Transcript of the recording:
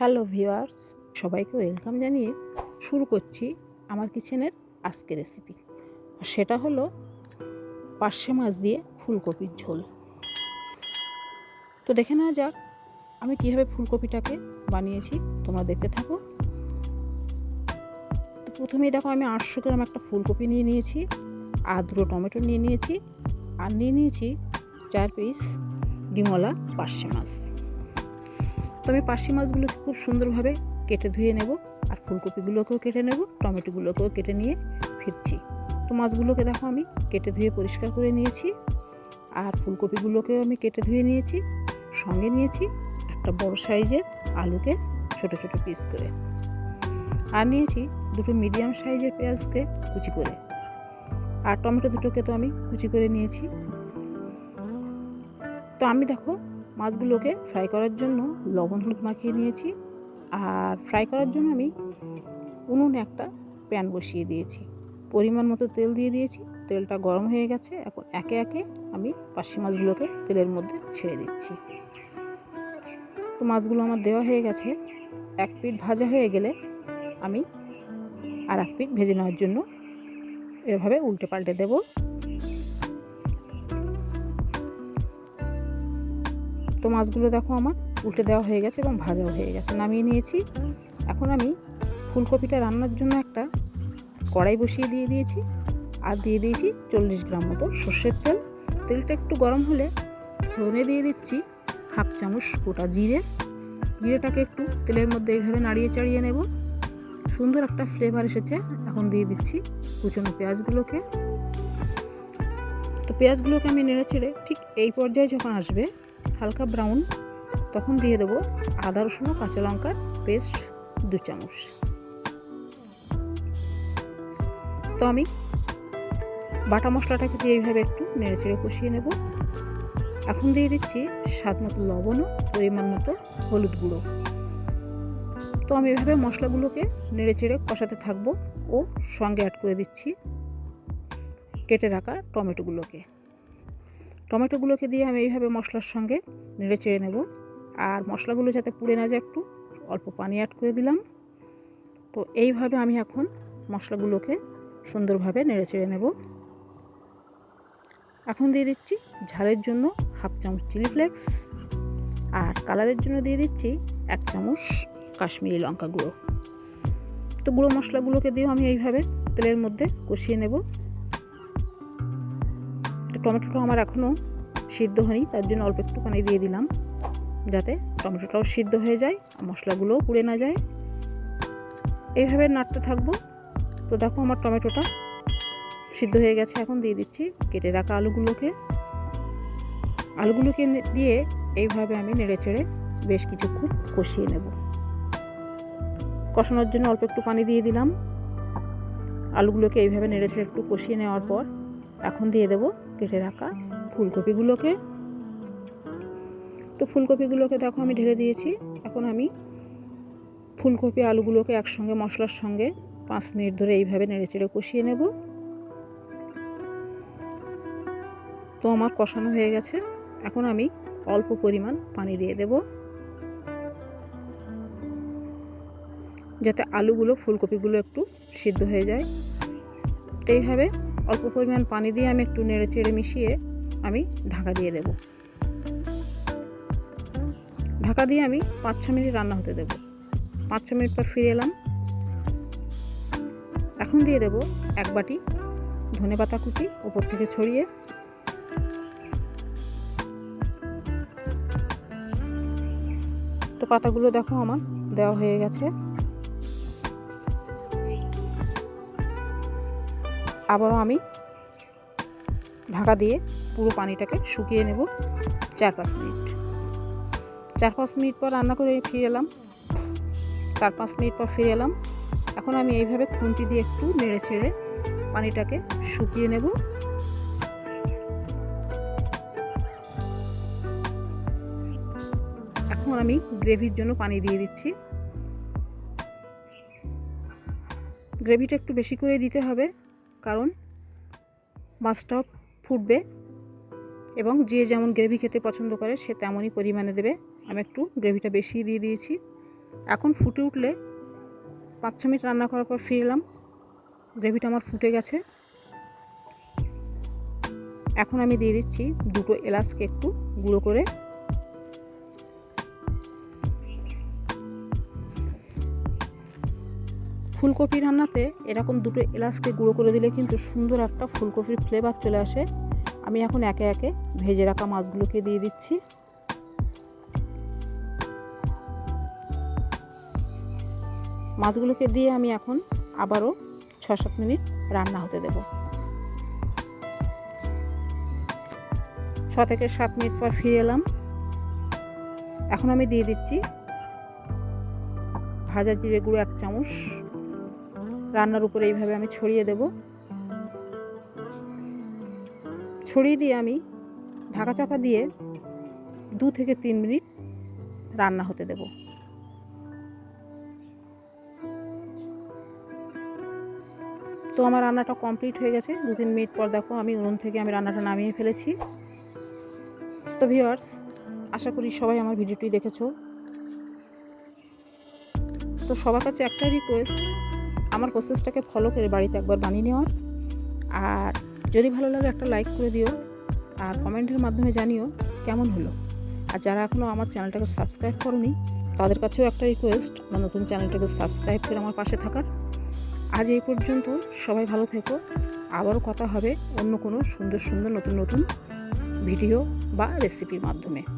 Hello viewers, সবাইকে welcome জানিয়ে শুরু করছি আমার কিচেনের আজকে রেসিপি সেটা হলো পার্শে মাছ দিয়ে ফুলকপির ঝোল। তো দেখে নেওয়া যাক, আমি কীভাবে ফুলকপিটাকে বানিয়েছি, তোমরা দেখতে থাকো। তো প্রথমেই দেখো, আমি আটশো গ্রাম একটা ফুলকপি নিয়ে নিয়েছি, আর দুটো টমেটো নিয়ে নিয়েছি, আর নিয়ে নিয়েছি চার পিস ডিমলা পার্শে মাছ। তো আমি পার্শে মাছগুলোকে খুব সুন্দরভাবে কেটে ধুয়ে নেব আর ফুলকপিগুলোকেও কেটে নেব, টমেটোগুলোকেও কেটে নিয়ে ফিরছি। তো মাছগুলোকে দেখো আমি কেটে ধুয়ে পরিষ্কার করে নিয়েছি আর ফুলকপিগুলোকেও আমি কেটে ধুয়ে নিয়েছি, সঙ্গে নিয়েছি একটা বড় সাইজের আলুকে ছোট ছোট পিস করে। আর নিয়েছি দুটো মিডিয়াম সাইজের পেঁয়াজকে কুচি করে। আর টমেটো দুটোকে তো আমি কুচি করে নিয়েছি। তো আমি দেখো মাছগুলোকে ফ্রাই করার জন্য লবণ হলুদ মাখিয়ে নিয়েছি। আর ফ্রাই করার জন্য আমি উনুনে একটা প্যান বসিয়ে দিয়েছি। পরিমাণ মতো তেল দিয়ে দিয়েছি। তেলটা গরম হয়ে গেছে। এখন একে একে আমি পার্শি মাছগুলোকে তেলের মধ্যে ছেড়ে দিচ্ছি। তো মাছগুলো আমার দেওয়া হয়ে গেছে। এক পিঠ ভাজা হয়ে গেলে আমি আর এক পিঠ ভেজে নেওয়ার জন্য এভাবে উল্টে পাল্টে দেবো। তো মাছগুলো দেখো আমার উল্টে দেওয়া হয়ে গেছে এবং ভাজাও হয়ে গেছে। নামিয়ে নিয়েছি। এখন আমি ফুলকপিটা রান্নার জন্য একটা কড়াই বসিয়ে দিয়ে দিয়েছি। আর দিয়ে দিয়েছি চল্লিশ গ্রাম মতো সর্ষের তেল। তেলটা একটু গরম হলে ফোড়নে দিয়ে দিচ্ছি হাফ চামচ গোটা জিরে। জিরেটাকে একটু তেলের মধ্যে এইভাবে নাড়িয়ে চাড়িয়ে নেব। সুন্দর একটা ফ্লেভার এসেছে। এখন দিয়ে দিচ্ছি কুচনো পেঁয়াজগুলোকে। তো পেঁয়াজগুলোকে আমি নেড়ে ছেড়ে ঠিক এই পর্যায়ে যখন আসবে হালকা ব্রাউন তখন দিয়ে দেবো আদা, রসুন ও কাঁচা লঙ্কার পেস্ট দু চামচ। তো আমি বাটা মশলাটাকে দিয়ে এইভাবে একটু নেড়ে চেড়ে কষিয়ে নেব। এখন দিয়ে দিচ্ছি স্বাদ মতো লবণ ও পরিমাণ মতো হলুদ গুঁড়ো। তো আমি এভাবে মশলাগুলোকে নেড়ে চেড়ে কষাতে থাকব ও সঙ্গে অ্যাড করে দিচ্ছি কেটে রাখা টমেটোগুলোকে। টমেটোগুলোকে দিয়ে আমি এইভাবে মশলার সঙ্গে নেড়ে চেড়ে নেব। আর মশলাগুলো যাতে পুড়ে না যায় একটু, অল্প পানি অ্যাড করে দিলাম। তো এইভাবে আমি এখন মশলাগুলোকে সুন্দরভাবে নেড়ে চেড়ে নেব। এখন দিয়ে দিচ্ছি ঝালের জন্য হাফ চামচ চিলি ফ্লেক্স আর কালারের জন্য দিয়ে দিচ্ছি এক চামচ কাশ্মীরি লঙ্কা গুঁড়ো। তো গুঁড়ো মশলাগুলোকে দিয়েও আমি এইভাবে তেলের মধ্যে কষিয়ে নেব। টমেটোটা আমার এখনও সিদ্ধ হয়নি, তার জন্য অল্প একটু পানি দিয়ে দিলাম, যাতে টমেটোটাও সিদ্ধ হয়ে যায়, মশলাগুলোও পুড়ে না যায়। এইভাবে নাড়তে থাকব। তো দেখো আমার টমেটোটা সিদ্ধ হয়ে গেছে, এখন দিয়ে দিচ্ছি কেটে রাখা আলুগুলোকে। আলুগুলোকে দিয়ে এইভাবে আমি নেড়ে চেড়ে বেশ কিছুক্ষণ কষিয়ে নেব। কষানোর জন্য অল্প একটু পানি দিয়ে দিলাম। আলুগুলোকে এইভাবে নেড়ে ছেড়ে একটু কষিয়ে নেওয়ার পর এখন দিয়ে দেব কেটে রাখা ফুলকপিগুলোকে। তো ফুলকপিগুলোকে দেখো আমি ঢেলে দিয়েছি। এখন আমি ফুলকপি আলুগুলোকে একসঙ্গে, মশলার সঙ্গে পাঁচ মিনিট ধরে এইভাবে নেড়ে চেড়ে কষিয়ে নেব। তো আমার কষানো হয়ে গেছে। এখন আমি অল্প পরিমাণ পানি দিয়ে দেব। যাতে আলুগুলো, ফুলকপিগুলো একটু সিদ্ধ হয়ে যায়। এইভাবে অল্প পরিমাণ পানি দিয়ে আমি একটু নেড়ে চেড়ে মিশিয়ে আমি ঢাকা দিয়ে দেব। ঢাকা দিয়ে আমি পাঁচ ছ মিনিট রান্না হতে দেব। পাঁচ ছ মিনিট পর ফিরে এলাম। এখন দিয়ে দেব এক বাটি ধনে পাতা কুচি ওপর থেকে ছড়িয়ে। তো পাতাগুলো দেখো আমার দেওয়া হয়ে গেছে। আবারও আমি ঢাকা দিয়ে পুরো পানিটাকে শুকিয়ে নেব চার পাঁচ মিনিট। চার পাঁচ মিনিট পর রান্না করে ফিরে এলাম। চার পাঁচ মিনিট পর ফিরে এলাম। এখন আমি এইভাবে খুন্তি দিয়ে একটু নেড়ে চেড়ে পানিটাকে শুকিয়ে নেব। এখন আমি গ্রেভির জন্য পানি দিয়ে দিচ্ছি। গ্রেভিটা একটু বেশি করে দিতে হবে। কারণ মাছটাও ফুটবে এবং যে যেমন গ্রেভি খেতে পছন্দ করে সে তেমনই পরিমাণে দেবে। আমি একটু গ্রেভিটা বেশি দিয়ে দিয়েছি। এখন ফুটে উঠলে পাঁচ ছ মিনিট রান্না করার পর ফিরলাম গ্রেভিটা আমার ফুটে গেছে। এখন আমি দিয়ে দিচ্ছি দুটো এলাচকে একটু গুঁড়ো করে। ফুলকপি রান্নাতে এরকম দুটো এলাচকে গুঁড়ো করে দিলে কিন্তু সুন্দর একটা ফুলকপির ফ্লেভার চলে আসে। আমি এখন একে একে ভেজে রাখা মাছগুলোকে দিয়ে দিচ্ছি। মাছগুলোকে দিয়ে আমি এখন আবারও ছ সাত মিনিট রান্না হতে দেব। ছ থেকে সাত মিনিট পর ফিরে এলাম। এখন আমি দিয়ে দিচ্ছি ভাজা জিরে গুঁড়ো এক চামচ। রান্নার উপরে এইভাবে আমি ছড়িয়ে দেব। ছড়িয়ে দিয়ে আমি ঢাকা চাপা দিয়ে দু থেকে তিন মিনিট রান্না হতে দেব। তো আমার রান্নাটা কমপ্লিট হয়ে গেছে। দু তিন মিনিট পর দেখো আমি উনুন থেকে আমি রান্নাটা নামিয়ে ফেলেছি। তো ভিওয়ার্স আশা করি সবাই আমার ভিডিওটি দেখেছ। তো সবার কাছে একটাই রিকোয়েস্ট আমার প্রসেসটাকে ফলো করে বাড়িতে একবার বানিয়ে নেওয়ার। আর যদি ভালো লাগে একটা লাইক করে দিও, আর কমেন্টের মাধ্যমে জানিও কেমন হলো। আর যারা এখনও আমার চ্যানেলটাকে সাবস্ক্রাইব করনি, তাদের কাছেও একটা রিকোয়েস্ট আমার নতুন চ্যানেলটাকে সাবস্ক্রাইব করে আমার পাশে থাকার। আজ এই পর্যন্ত, সবাই ভালো থেকো। আবারও কথা হবে অন্য কোনো সুন্দর সুন্দর নতুন নতুন ভিডিও বা রেসিপির মাধ্যমে।